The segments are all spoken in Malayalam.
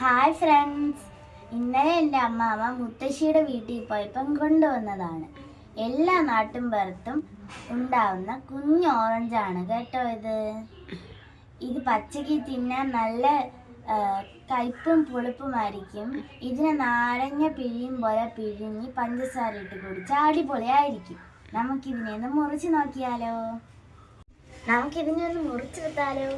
ഹായ് ഫ്രണ്ട്സ് ഇന്നലെ എന്റെ അമ്മാമ്മ മുത്തശ്ശിയുടെ വീട്ടിൽ പോയപ്പം കൊണ്ടുവന്നതാണ്. എല്ലാ നാട്ടും പുറത്തും ഉണ്ടാവുന്ന കുഞ്ഞ് ഓറഞ്ചാണ് കേട്ടോ ഇത്? ഇത് പച്ചയ്ക്ക് തിന്നാൻ നല്ല കയ്പും പുളിപ്പുമായിരിക്കും. ഇതിനെ നാരങ്ങ പിഴിയും പോലെ പിഴിഞ്ഞ് പഞ്ചസാര ഇട്ട് കുടിച്ചാൽ അടിപൊളിയായിരിക്കും. നമുക്കിതിനെ ഒന്ന് മുറിച്ച് നോക്കിയാലോ? നമുക്കിതിനെ ഒന്ന് മുറിച്ചെടുത്താലോ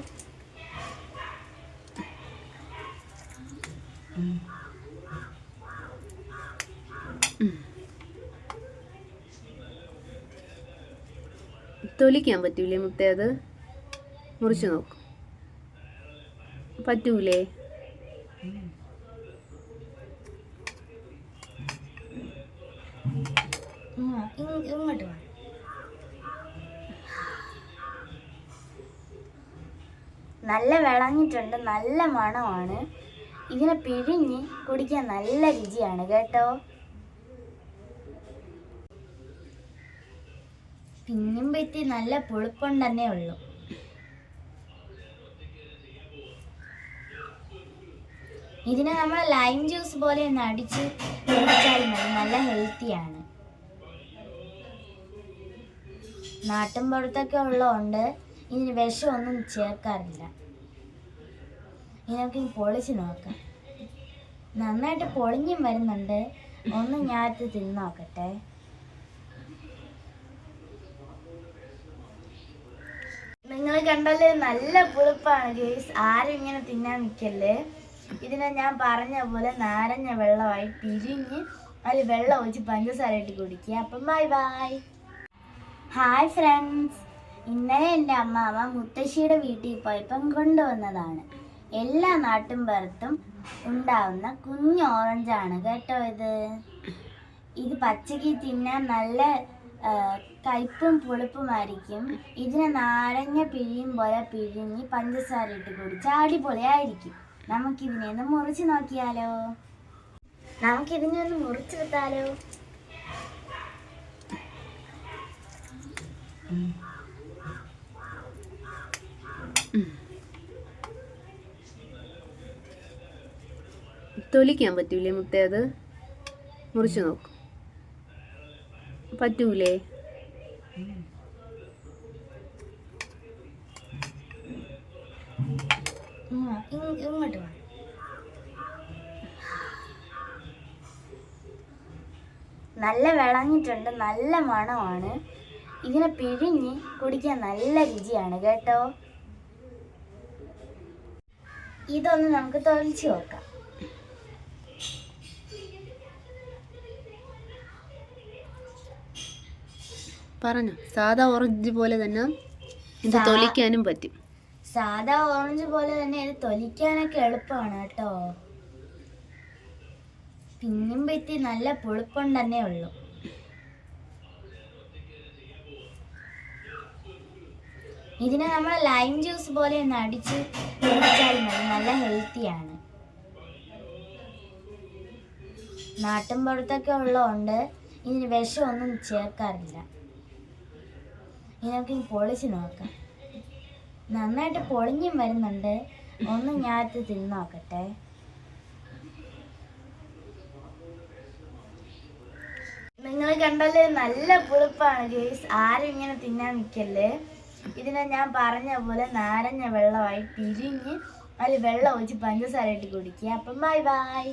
തൊലിക്കാൻ പറ്റൂലേ മുത്തേ അത്? മുറിച്ച് നോക്കും. പറ്റൂലേ? ഇങ്ങോട്ട് വാ നല്ല വിളഞ്ഞിട്ടുണ്ട് നല്ല മണമാണ്. ഇതിനെ പിഴിഞ്ഞ് കുടിക്കാൻ നല്ല രുചിയാണ് കേട്ടോ? പിന്നും പറ്റി നല്ല പുളിപ്പം തന്നെ ഉള്ളു. ഇതിനെ നമ്മൾ ലൈം ജ്യൂസ് പോലെ ഒന്ന് അടിച്ച് കുടിച്ചാൽ നല്ല ഹെൽത്തിയാണ് നാട്ടിൻ പുറത്തൊക്കെ ഉള്ളതുകൊണ്ട് ഇതിന് വിഷമൊന്നും ചേർക്കാറില്ല. ഇതിനൊക്കെ പൊളിച്ച് നോക്കാം. നന്നായിട്ട് പൊളിഞ്ഞും വരുന്നുണ്ട്. ഒന്ന് ഞാൻ തിന്ന് നോക്കട്ടെ. നിങ്ങൾ കണ്ടല്ലേ നല്ല പുളിപ്പാണ് ഗേസ്. ആരും ഇങ്ങനെ തിന്നാൻ നിൽക്കല്ലേ? ഇതിനെ ഞാൻ പറഞ്ഞ പോലെ നാരങ്ങ വെള്ളമായി പിരിഞ്ഞ് അതിൽ വെള്ളം ഒഴിച്ച് പഞ്ചസാര ഇട്ട് കുടിക്കുക. അപ്പം ബൈ ബൈ ഹായ് ഫ്രണ്ട്സ് ഇന്നലെ എന്റെ അമ്മാമ്മ മുത്തശ്ശിയുടെ വീട്ടിൽ പോയപ്പം കൊണ്ടുവന്നതാണ്. എല്ലാ നാട്ടും പുറത്തും ഉണ്ടാവുന്ന കുഞ്ഞ് ഓറഞ്ചാണ് കേട്ടോ ഇത്? ഇത് പച്ചക്ക് തിന്നാൻ നല്ല കയ്പും പുളിപ്പുമായിരിക്കും ഇതിനെ നാരങ്ങ പിഴിയും പോലെ പിഴിഞ്ഞ് പഞ്ചസാര ഇട്ട് കുടിച്ചാൽ അടിപൊളിയായിരിക്കും. നമുക്കിതിനെ ഒന്ന് മുറിച്ച് നോക്കിയാലോ? നമുക്കിതിനെ ഒന്ന് മുറിച്ചെടുത്താലോ തൊലിക്കാൻ പറ്റൂലേ മുത്തേ അത്? മുറിച്ച് നോക്കും. പറ്റൂലേ? ഇങ്ങോട്ട് നല്ല വിളഞ്ഞിട്ടുണ്ട് നല്ല മണമാണ്. ഇതിനെ പിഴിഞ്ഞ് കുടിക്കാൻ നല്ല രുചിയാണ് കേട്ടോ? ഇതൊന്ന് നമുക്ക് തൊലിച്ച് നോക്കാം. പറഞ്ഞു. സാധാ ഓറഞ്ച് പോലെ തന്നെ ഇത് തൊലിക്കാനും പറ്റും. സാധാ ഓറഞ്ച് പോലെ തന്നെ ഇത് തൊലിക്കാനൊക്കെ എളുപ്പമാണ് കേട്ടോ. പിന്നും പറ്റി നല്ല പുളിപ്പം തന്നെ ഉള്ളു. ഇതിനെ നമ്മൾ ലൈം ജ്യൂസ് പോലെ ഒന്ന് അടിച്ച് കുടിച്ചാൽ മതി. നല്ല ഹെൽത്തിയാണ് നാട്ടിൻ പുറത്തൊക്കെ ഉള്ളതുകൊണ്ട് ഇതിന് വിഷമൊന്നും ചേർക്കാറില്ല. ഇതിനൊക്കെ പൊളിച്ച് നോക്കാം. നന്നായിട്ട് പൊളിഞ്ഞും വരുന്നുണ്ട്. ഒന്ന് ഞാൻ തിന്ന് നോക്കട്ടെ. നിങ്ങൾ കണ്ടല്ലേ നല്ല പുളിപ്പാണ് ഗേസ്. ആരും ഇങ്ങനെ തിന്നാൻ നിൽക്കല്ലേ ഇതിനെ ഞാൻ പറഞ്ഞ പോലെ നാരങ്ങ വെള്ളമായി പിരിഞ്ഞ് അതിൽ വെള്ളം ഒഴിച്ച് പഞ്ചസാര ഇട്ട് കുടിക്കുക. അപ്പം ബൈ ബൈ.